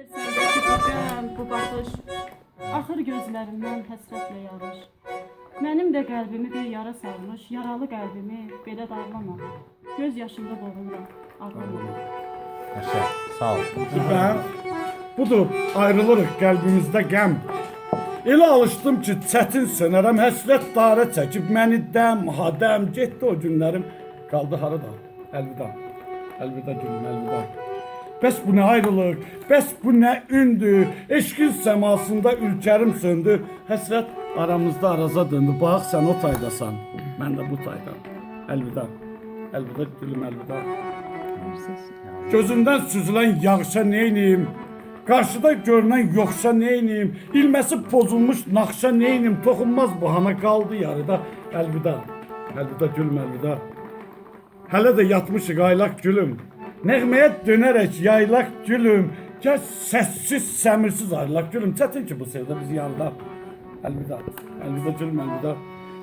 Səndəki bu qəm, bu baxış Axır gözlərimdən həsrətlə yağış Mənim də qəlbimi bir yara sarmış Yaralı qəlbimi belə dağlama Göz yaşımda boğuluram, ağlama Yaşa, sağ ol. Ben budur ayrılırıq qəlbimizdə qəm. Elə alışdım ki, çətin sınarım, həsrət darə çəkib məni dəm, hadəm, getdi o günlərim. Qaldı harada? Əlvida. Əlvida gülüm, əlvida. Bəs bu nə ayrılıq, bəs bu nə ündür, eşqin səmasında ülkərim söndü, həsrət aramızda araza döndü, bax sən o taydasan, mən də bu taydan. Əlvida, əlvida gülüm, əlvida. Gözündən süzülən yağışa neyniyim? Qarşıda görünən yoxsa neyniyim? İlməsi pozulmuş naxşa neyniyim? Toxunmaz bu hana qaldı yarıda. Əlvida. Əlvida gülüm əlvida. Hələ də yatmışıq aylaq gülüm. Nəğməyə dönərək yaylaq gülüm. Gəl səssiz, səmirsiz aylaq gülüm. Çətin ki bu sevdə bizi yarıda. Əlvida. Əlvida gülüm əlvida.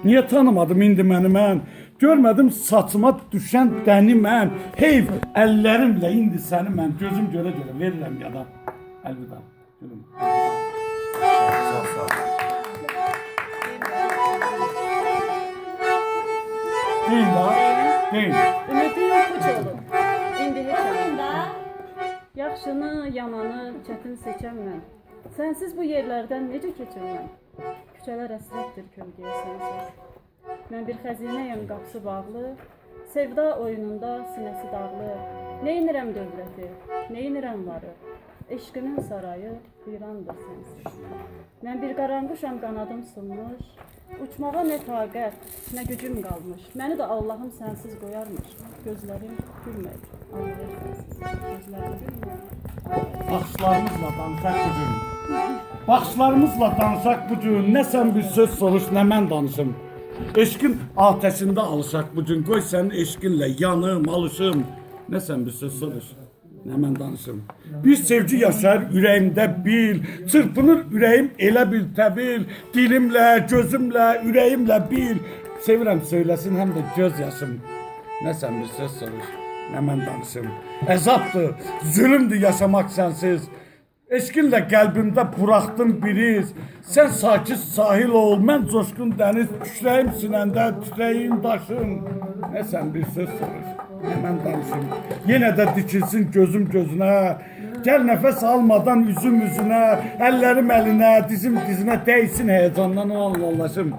Niyə tanımadım indi məni mən? Görmədim saçıma düşən dəni mən. Heyv, əllərimlə indi səni mən gözüm görə görə verirəm yada. Əlvida. Gülüm. Çok sağ ol. Deyin daha. Deyin. Ümidi yox bu çolum İndi heç olanda Yaxşını, yamanı çətin seçəm mən. Sənsiz bu yerlərdən necə keçəm mən? Küçələr əsrətdir kölgəyə sənsiz. Mən bir xəzinəyəm qapısı bağlı. Sevda oyununda sinəsi dağlı. Neynirəm dövləti, neynirəm varı Eşqimin sarayı virandır sənsiz Mən bir qaranquşam qanadım sınmış Uçmağa nə taqət, nə gücüm qalmış Məni də Allahım sənsiz qoyarmış Gözlərim gülmür, anlayır sənsiz Gözlərim gülmür, Baxışlarımızla danışaq bu gün. Baxışlarımızla danışaq bu gün. Nə sən bir söz soruş, nə mən danışım. Eşqin atəşində alışaq bu gün. Qoy sənin eşqinlə yanım, alışım. Nə sən bir söz soruş. Nə mən danışım. Bir sevgi yaşar ürəyimdə bil, çırpınır ürəyim elə bil təbil, dilimlə, gözümlə, ürəyimlə bil. Sevirəm söyləsin həm də göz yaşım. Nə sən bir söz soruş. Nə mən danışım. Əzabdır, zülümdür yaşamaq sənsiz. Eşqinlə qəlbimdə buraxdın bir iz. Sən sakit sahil ol, mən coşqun dəniz, kükrəyim sinəndə, titrəyim daşın. Nə sən bir söz soruş. Nə mən danışım. Yenə də dikilsin gözüm gözünə. Gəl nəfəs almadan üzüm üzünə, əllərim əlinə, dizim dizinə dəysin həyəcandan o anlaşım.